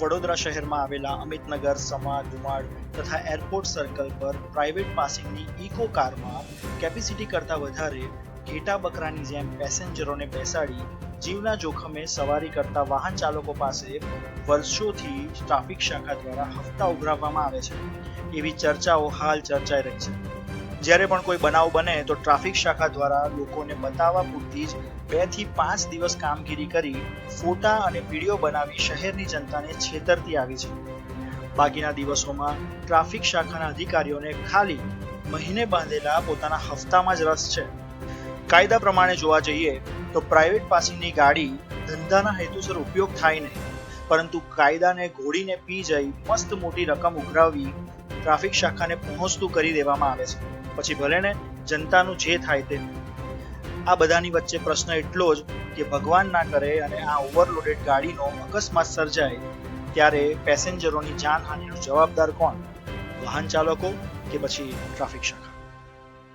વડોદરા શહેરમાં આવેલા અમિતનગર સમા ધુમાડ તથા એરપોર્ટ સર્કલ પર પ્રાઇવેટ પાસિંગની ઇકો કારમાં કેપેસિટી કરતાં વધારે ઘેટા બકરાની જેમ પેસેન્જરોને બેસાડી જીવના જોખમે સવારી કરતા વાહન ચાલકો પાસે વર્ષોથી ટ્રાફિક શાખા દ્વારા હપ્તા ઉઘરાવવામાં આવે છે. એવી ચર્ચાઓ હાલ ચર્ચાઈ રહી છે. જ્યારે પણ કોઈ બનાવ બને તો ટ્રાફિક શાખા દ્વારા લોકોને બતાવવા પૂરતી જ બેથી પાંચ દિવસ કામગીરી કરી ફોટા અને વીડિયો બનાવી શહેરની જનતાને છેતરતી આવી છે. બાકીના દિવસોમાં ટ્રાફિક શાખાના અધિકારીઓને ખાલી મહિને બાંધેલા પોતાના હપ્તામાં જ રસ છે. કાયદા પ્રમાણે જોવા જઈએ તો પ્રાઇવેટ પાસિંગની ગાડી ધંધાના હેતુસર ઉપયોગ થાય નહીં. પરંતુ કાયદાને ઘોડીને પી જઈ મસ્ત મોટી રકમ ઉઘરાવી ટ્રાફિક શાખાને પહોંચતું કરી દેવામાં આવે છે. પછી ભલે ને જનતાનું જે થાય તે. આ બધાની વચ્ચે પ્રશ્ન એટલો જ કે ભગવાન ના કરે અને આ ઓવરલોડેડ ગાડીનો અકસ્માત સર્જાય, ત્યારે પેસેન્જરોની જાનહાનિનો જવાબદાર કોણ? વાહન ચાલકો કે પછી ટ્રાફિક શાખા?